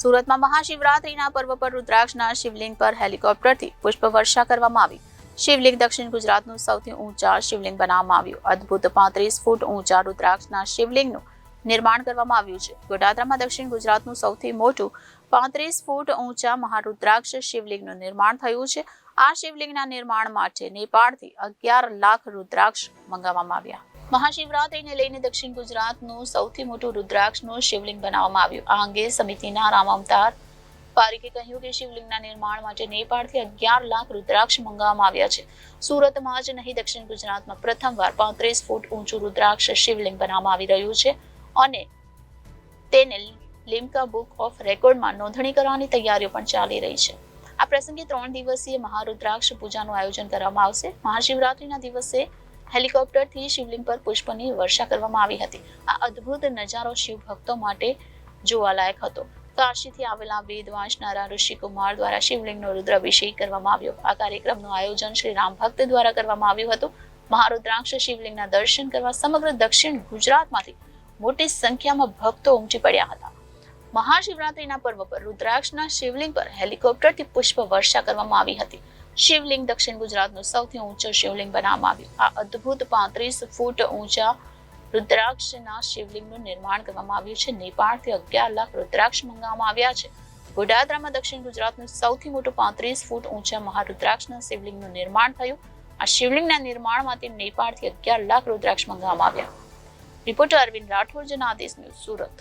સુરતમાં મહાશિવરાત્રીના પર્વ પર રુદ્રાક્ષના શિવલિંગ પર હેલિકોપ્ટરથી પુષ્પવર્ષા કરવામાં આવી. શિવલિંગ દક્ષિણ ગુજરાતનું સૌથી ઊંચા શિવલિંગ બનાવવામાં આવ્યું. અદ્ભુત પાંત્રીસ ફૂટ ઊંચા રુદ્રાક્ષના શિવલિંગનું નિર્માણ કરવામાં આવ્યું છે. ગોડાદરામાં દક્ષિણ ગુજરાતનું સૌથી મોટું પાંત્રીસ ફૂટ ઊંચા મહારુદ્રાક્ષ શિવલિંગનું નિર્માણ થયું છે. આ શિવલિંગના નિર્માણ માટે નેપાળથી અગિયાર લાખ રુદ્રાક્ષ મંગાવવામાં આવ્યા. મહાશિવરાત્રીને લઈને દક્ષિણ ગુજરાતનું સૌથી મોટું રુદ્રાક્ષનું શિવલિંગ બનાવવામાં આવ્યું. આ અંગે સમિતિના રામ અવતાર પારીકે કહ્યું કે શિવલિંગના નિર્માણ માટે નેપાળથી અગિયાર લાખ રુદ્રાક્ષ મંગાવવામાં આવ્યા છે. સુરતમાં જ નહીં, દક્ષિણ ગુજરાતમાં પ્રથમવાર પાંત્રીસ ફૂટ ઊંચું રુદ્રાક્ષ શિવલિંગ બનાવવામાં આવી રહ્યું છે અને તેને લિમ્કા બુક ઓફ રેકોર્ડમાં નોંધણી કરવાની તૈયારીઓ પણ ચાલી રહી છે. આ પ્રસંગે ત્રણ દિવસીય મહારુદ્રાક્ષ પૂજાનું આયોજન કરવામાં આવશે. મહાશિવરાત્રીના દિવસે હેલિકોપ્ટરથી શિવલિંગ પર પુષ્પની વર્ષા કરવામાં આવી હતી. આ અદ્ભુત નજારો શિવ ભક્તો માટે જોવાલાયક હતો. કાશીથી આવેલા વેદ વાંચનારા ઋષિકુમાર દ્વારા શિવલિંગનો રુદ્રાભિષેક કરવામાં આવ્યો. આ કાર્યક્રમનું આયોજન શ્રી રામ ભક્ત દ્વારા કરવામાં આવ્યું હતું. મહારુદ્રાક્ષ શિવલિંગના દર્શન કરવા સમગ્ર દક્ષિણ ગુજરાતમાંથી મોટી સંખ્યામાં ભક્તો ઉમટી પડ્યા હતા. મહાશિવરાત્રિના પર્વ પર રુદ્રાક્ષના શિવલિંગ પર હેલિકોપ્ટરથી પુષ્પ વર્ષા કરવામાં આવી હતી. શિવલિંગ દક્ષિણ ગુજરાતનું સૌથી ઊંચું શિવલિંગ બનાવવામાં આવ્યું. આ અદ્ભુત પાંત્રીસ ફૂટ ઊંચા રુદ્રાક્ષના શિવલિંગનું નિર્માણ કરવામાં આવ્યું છે. નેપાળથી અગિયાર લાખ રુદ્રાક્ષ મંગાવવામાં આવ્યા છે. ગોડાદરામાં દક્ષિણ ગુજરાતનું સૌથી મોટું પાંત્રીસ ફૂટ ઊંચા મહારુદ્રાક્ષના શિવલિંગનું નિર્માણ થયું. આ શિવલિંગના નિર્માણ માટે નેપાળથી અગિયાર લાખ રુદ્રાક્ષ મંગાવવામાં આવ્યા. Reporter Arvind Rathod Janadesh news Surat.